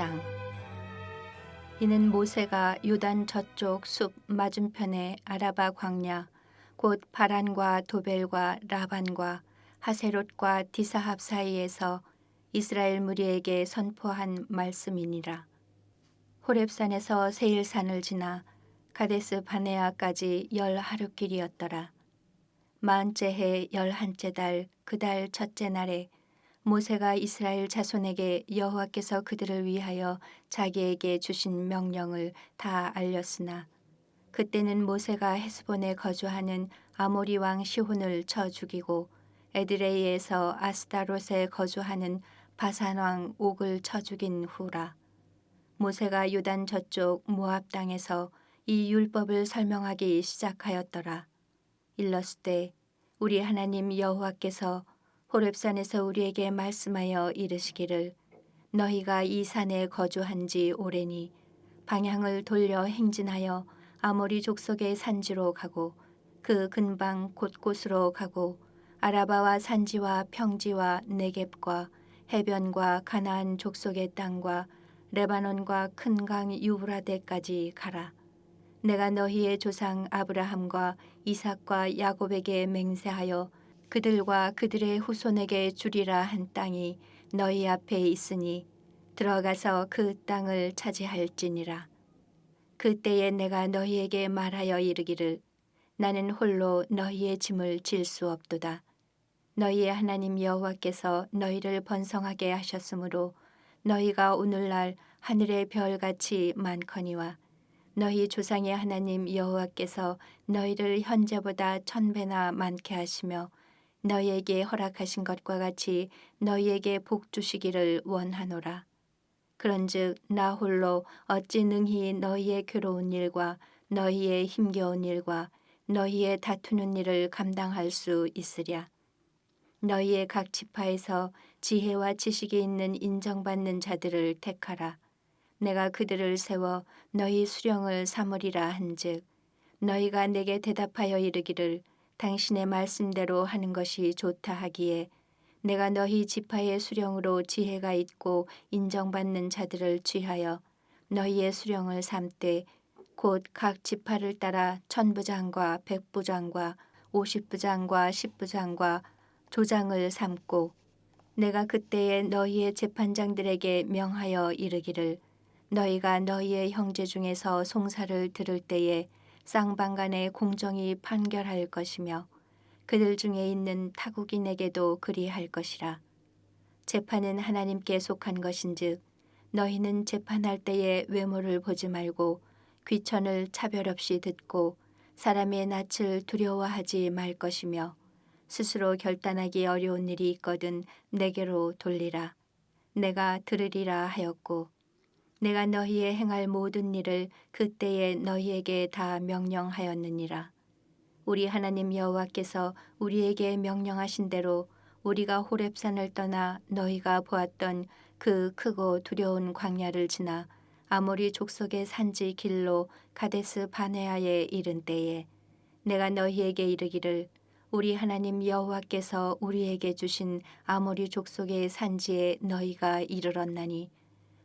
1장 이는 모세가 요단 저쪽 숲 맞은편의 아라바 광야 곧 바란과 도벨과 라반과 하세롯과 디사합 사이에서 이스라엘 무리에게 선포한 말씀이니라. 호렙산에서 세일산을 지나 가데스 바네아까지 열 하루 길이었더라. 마흔째 해 열한째 달 그 달 첫째 날에 모세가 이스라엘 자손에게 여호와께서 그들을 위하여 자기에게 주신 명령을 다 알렸으나 그때는 모세가 헤스본에 거주하는 아모리 왕 시혼을 쳐 죽이고 에드레이에서 아스타롯에 거주하는 바산 왕 옥을 쳐 죽인 후라 모세가 요단 저쪽 모압 땅에서 이 율법을 설명하기 시작하였더라. 일렀을 우리 하나님 여호와께서 호렙산에서 우리에게 말씀하여 이르시기를 너희가 이 산에 거주한 지 오래니 방향을 돌려 행진하여 아모리 족속의 산지로 가고 그 근방 곳곳으로 가고 아라바와 산지와 평지와 네겝과 해변과 가나안 족속의 땅과 레바논과 큰 강 유브라데까지 가라. 내가 너희의 조상 아브라함과 이삭과 야곱에게 맹세하여 그들과 그들의 후손에게 주리라 한 땅이 너희 앞에 있으니 들어가서 그 땅을 차지할지니라. 그때에 내가 너희에게 말하여 이르기를 나는 홀로 너희의 짐을 질 수 없도다. 너희의 하나님 여호와께서 너희를 번성하게 하셨으므로 너희가 오늘날 하늘의 별같이 많거니와 너희 조상의 하나님 여호와께서 너희를 현재보다 천 배나 많게 하시며 너희에게 허락하신 것과 같이 너희에게 복 주시기를 원하노라. 그런즉 나 홀로 어찌 능히 너희의 괴로운 일과 너희의 힘겨운 일과 너희의 다투는 일을 감당할 수 있으랴. 너희의 각 지파에서 지혜와 지식이 있는 인정받는 자들을 택하라. 내가 그들을 세워 너희 수령을 삼으리라 한즉 너희가 내게 대답하여 이르기를 당신의 말씀대로 하는 것이 좋다 하기에 내가 너희 지파의 수령으로 지혜가 있고 인정받는 자들을 취하여 너희의 수령을 삼되 곧 각 지파를 따라 천부장과 백부장과 오십부장과 십부장과 조장을 삼고 내가 그때에 너희의 재판장들에게 명하여 이르기를 너희가 너희의 형제 중에서 송사를 들을 때에 쌍방간에 공정히 판결할 것이며 그들 중에 있는 타국인에게도 그리할 것이라. 재판은 하나님께 속한 것인즉 너희는 재판할 때에 외모를 보지 말고 귀천을 차별 없이 듣고 사람의 낯을 두려워하지 말 것이며 스스로 결단하기 어려운 일이 있거든 내게로 돌리라. 내가 들으리라 하였고 내가 너희의 행할 모든 일을 그때에 너희에게 다 명령하였느니라. 우리 하나님 여호와께서 우리에게 명령하신 대로 우리가 호렙산을 떠나 너희가 보았던 그 크고 두려운 광야를 지나 아모리 족속의 산지 길로 가데스 바네아에 이른 때에 내가 너희에게 이르기를 우리 하나님 여호와께서 우리에게 주신 아모리 족속의 산지에 너희가 이르렀나니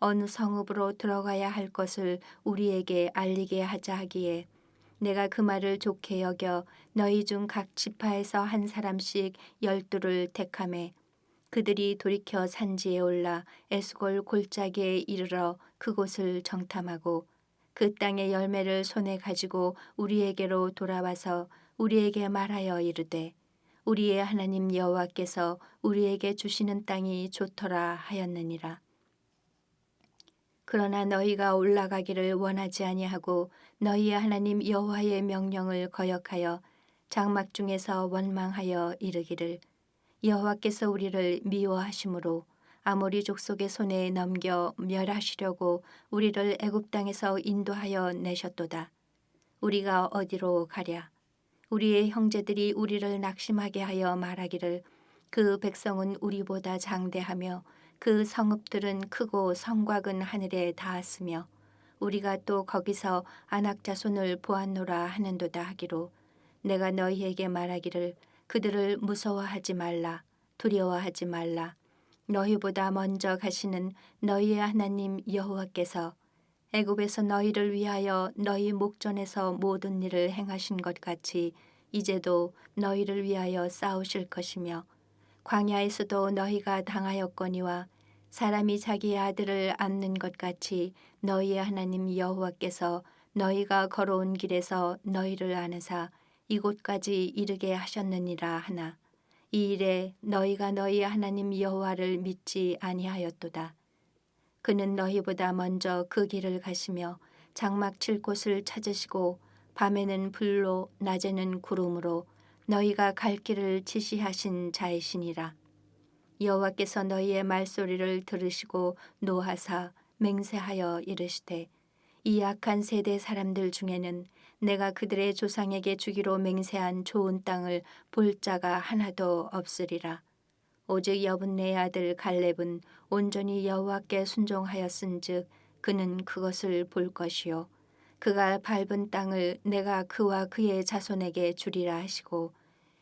어느 성읍으로 들어가야 할 것을 우리에게 알리게 하자 하기에 내가 그 말을 좋게 여겨 너희 중 각 지파에서 한 사람씩 열두를 택함에 그들이 돌이켜 산지에 올라 에스골 골짜기에 이르러 그곳을 정탐하고 그 땅의 열매를 손에 가지고 우리에게로 돌아와서 우리에게 말하여 이르되 우리의 하나님 여호와께서 우리에게 주시는 땅이 좋더라 하였느니라. 그러나 너희가 올라가기를 원하지 아니하고 너희의 하나님 여호와의 명령을 거역하여 장막 중에서 원망하여 이르기를 여호와께서 우리를 미워하심으로 아모리 족속의 손에 넘겨 멸하시려고 우리를 애굽 땅에서 인도하여 내셨도다. 우리가 어디로 가랴 우리의 형제들이 우리를 낙심하게 하여 말하기를 그 백성은 우리보다 장대하며 그 성읍들은 크고 성곽은 하늘에 닿았으며 우리가 또 거기서 안악 자손을 보았노라 하는도다 하기로 내가 너희에게 말하기를 그들을 무서워하지 말라 두려워하지 말라. 너희보다 먼저 가시는 너희의 하나님 여호와께서 애굽에서 너희를 위하여 너희 목전에서 모든 일을 행하신 것 같이 이제도 너희를 위하여 싸우실 것이며 광야에서도 너희가 당하였거니와 사람이 자기의 아들을 안는 것 같이 너희의 하나님 여호와께서 너희가 걸어온 길에서 너희를 안으사 이곳까지 이르게 하셨느니라 하나 이 일에 너희가 너희 하나님 여호와를 믿지 아니하였도다. 그는 너희보다 먼저 그 길을 가시며 장막 칠 곳을 찾으시고 밤에는 불로 낮에는 구름으로 너희가 갈 길을 지시하신 자이시니라. 여호와께서 너희의 말소리를 들으시고 노하사 맹세하여 이르시되 이 악한 세대 사람들 중에는 내가 그들의 조상에게 주기로 맹세한 좋은 땅을 볼 자가 하나도 없으리라. 오직 여분네의 아들 갈렙은 온전히 여호와께 순종하였은즉 그는 그것을 볼 것이요 그가 밟은 땅을 내가 그와 그의 자손에게 주리라 하시고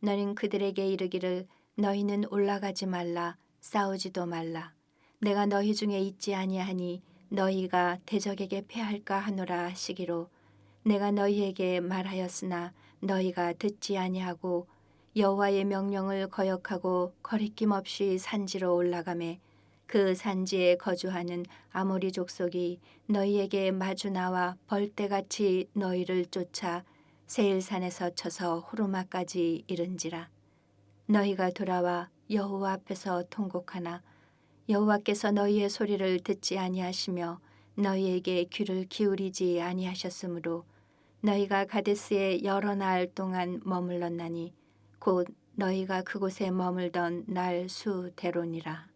너는 그들에게 이르기를 너희는 올라가지 말라 싸우지도 말라. 내가 너희 중에 있지 아니하니 너희가 대적에게 패할까 하노라 하시기로. 내가 너희에게 말하였으나 너희가 듣지 아니하고 여호와의 명령을 거역하고 거리낌 없이 산지로 올라가매 그 산지에 거주하는 아모리 족속이 너희에게 마주 나와 벌떼같이 너희를 쫓아 세일산에서 쳐서 호르마까지 이른지라 너희가 돌아와 여호와 앞에서 통곡하나 여호와께서 너희의 소리를 듣지 아니하시며 너희에게 귀를 기울이지 아니하셨으므로 너희가 가데스에 여러 날 동안 머물렀나니 곧 너희가 그곳에 머물던 날 수대로니라.